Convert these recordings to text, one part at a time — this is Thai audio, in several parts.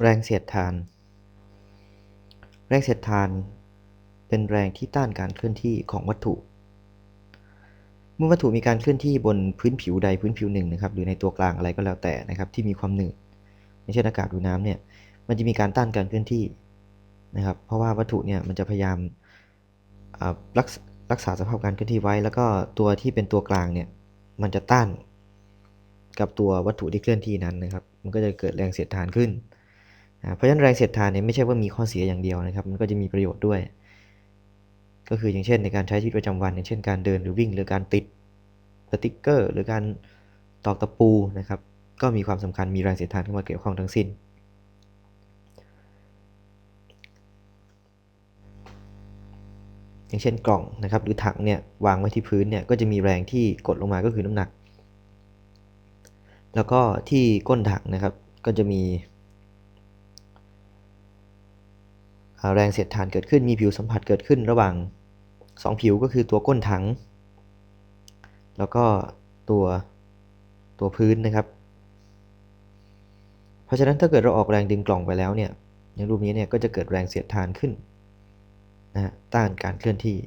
แรงเสียดทาน แรงเสียดทาน เป็นแรงที่ต้านการเคลื่อนที่ของวัตถุ เมื่อวัตถุมีการเคลื่อนที่บนพื้นผิวใดพื้นผิวหนึ่งนะครับ หรือในตัวกลางอะไรก็แล้วแต่นะครับ ที่มีความหนืดไม่ใช่อากาศหรือน้ำเนี่ย มันจะมีการต้านการเคลื่อนที่นะครับ เพราะว่าวัตถุเนี่ยมันจะพยายามรักรักษาสภาพการเคลื่อนที่ไว้ แล้วก็ตัวที่เป็นตัวกลางเนี่ย มันจะต้านกับตัววัตถุที่เคลื่อนที่นั้นนะครับ มันก็จะเกิดแรงเสียดทานขึ้น เพราะฉะนั้นแรงเสียดทานเนี่ยไม่ใช่ว่ามีข้อเสียอย่างเดียวนะครับ มันก็จะมีประโยชน์ด้วย ก็คืออย่างเช่นในการใช้ชีวิตประจำวัน อย่างเช่นการเดินหรือวิ่ง หรือการติดสติ๊กเกอร์ หรือการตอกตะปูนะครับ ก็มีความสำคัญมีแรงเสียดทานเข้ามาเกี่ยวข้องทั้งสิ้น อย่างเช่นกล่องนะครับ หรือถังเนี่ยวางไว้ที่พื้นเนี่ยก็จะมีแรงที่กดลงมาก็คือน้ำหนัก แล้วก็ที่ก้นถังนะครับก็จะมี แรงเสียดทานเกิดขึ้นมีผิวสัมผัสเกิดขึ้นระหว่าง 2 ผิวก็คือตัวก้นถัง แล้วก็ตัวตัวพื้นนะครับ เพราะฉะนั้นถ้าเกิดเราออกแรงดึงกล่องไปแล้วเนี่ยในรูปนี้เนี่ยก็จะเกิดแรงเสียดทานขึ้นนะต้านการเคลื่อนที่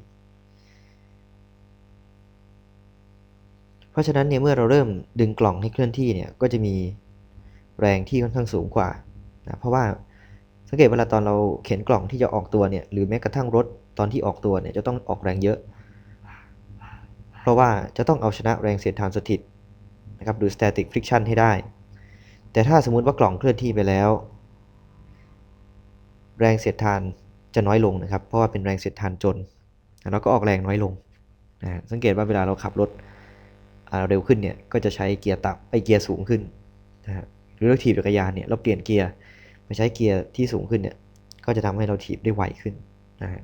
เพราะฉะนั้นเนี่ยเมื่อเราเริ่มดึงกล่องให้เคลื่อนที่เนี่ยก็จะมีแรงที่ค่อนข้างสูงกว่านะเพราะว่า สังเกตเวลาตอนเราเข็นกล่องที่จะออกตัวเนี่ยหรือแม้กระทั่งรถตอนที่ออกตัวเนี่ยจะต้องออกแรงเยอะ เพราะว่าจะต้องเอาชนะแรงเสียดทานสถิตนะครับหรือ static friction ให้ได้ แต่ถ้าสมมุติว่ากล่องเคลื่อนที่ไปแล้ว แรงเสียดทานจะน้อยลงนะครับ เพราะว่าเป็นแรงเสียดทานจนเราก็ออกแรงน้อยลงนะสังเกตว่าเวลาเราขับรถเร็วขึ้นเนี่ยก็จะใช้เกียร์ต่ำไอเกียร์สูงขึ้นนะฮะหรือเราถีบจักรยานเนี่ยเราเปลี่ยนเกียร์ มาใช้เกียร์ที่สูงขึ้นเนี่ย ก็จะทำให้เราถีบได้ไวขึ้นนะฮะ